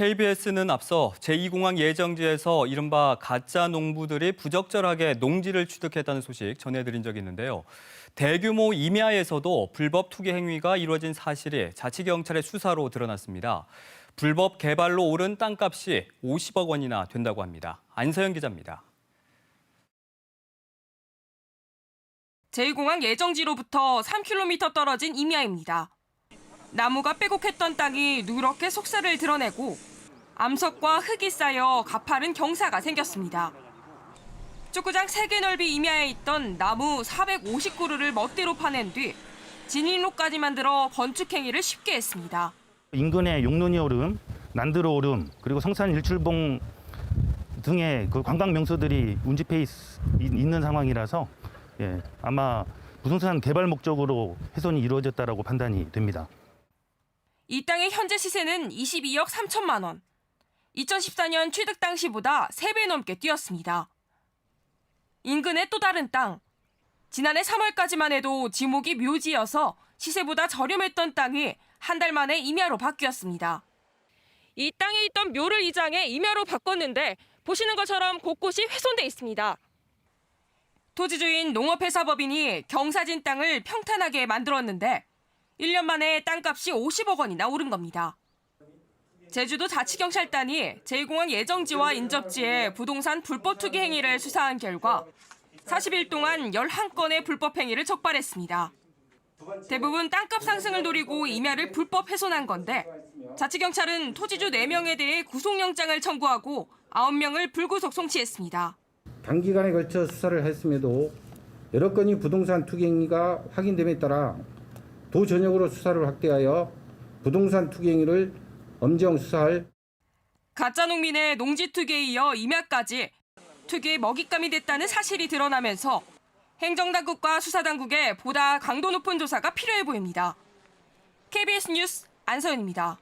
KBS는 앞서 제2공항 예정지에서 이른바 가짜 농부들이 부적절하게 농지를 취득했다는 소식 전해드린 적이 있는데요. 대규모 임야에서도 불법 투기 행위가 이루어진 사실이 자치경찰의 수사로 드러났습니다. 불법 개발로 오른 땅값이 50억 원이나 된다고 합니다. 안서영 기자입니다. 제2공항 예정지로부터 3km 떨어진 임야입니다. 나무가 빼곡했던 땅이 누렇게 속살을 드러내고 암석과 흙이 쌓여 가파른 경사가 생겼습니다. 축구장 3개 넓이 임야에 있던 나무 450그루를 멋대로 파낸 뒤 진입로까지 만들어 건축 행위를 쉽게 했습니다. 인근의 용론이 오름, 난드로 오름, 그리고 성산 일출봉 등의 그 관광 명소들이 운집해 있, 있는 상황이라서 예, 아마 부동산 개발 목적으로 훼손이 이루어졌다라고 판단이 됩니다. 이 땅의 현재 시세는 22억 3천만 원. 2014년 취득 당시보다 3배 넘게 뛰었습니다. 인근의 또 다른 땅. 지난해 3월까지만 해도 지목이 묘지여서 시세보다 저렴했던 땅이 한 달 만에 임야로 바뀌었습니다. 이 땅에 있던 묘를 이장해 임야로 바꿨는데 보시는 것처럼 곳곳이 훼손돼 있습니다. 토지주인 농업회사법인이 경사진 땅을 평탄하게 만들었는데 1년 만에 땅값이 50억 원이나 오른 겁니다. 제주도 자치경찰단이 제2공항 예정지와 인접지에 부동산 불법 투기 행위를 수사한 결과 40일 동안 11건의 불법 행위를 적발했습니다. 대부분 땅값 상승을 노리고 임야를 불법 훼손한 건데 자치경찰은 토지주 4명에 대해 구속영장을 청구하고 9명을 불구속 송치했습니다. 단기간에 걸쳐 수사를 했음에도 여러 건의 부동산 투기 행위가 확인됨에 따라 도 전역으로 수사를 확대하여 부동산 투기 행위를 엄정 수사할 가짜 농민의 농지 투기에 이어 임야까지 투기의 먹잇감이 됐다는 사실이 드러나면서 행정당국과 수사당국에 보다 강도 높은 조사가 필요해 보입니다. KBS 뉴스 안서연입니다.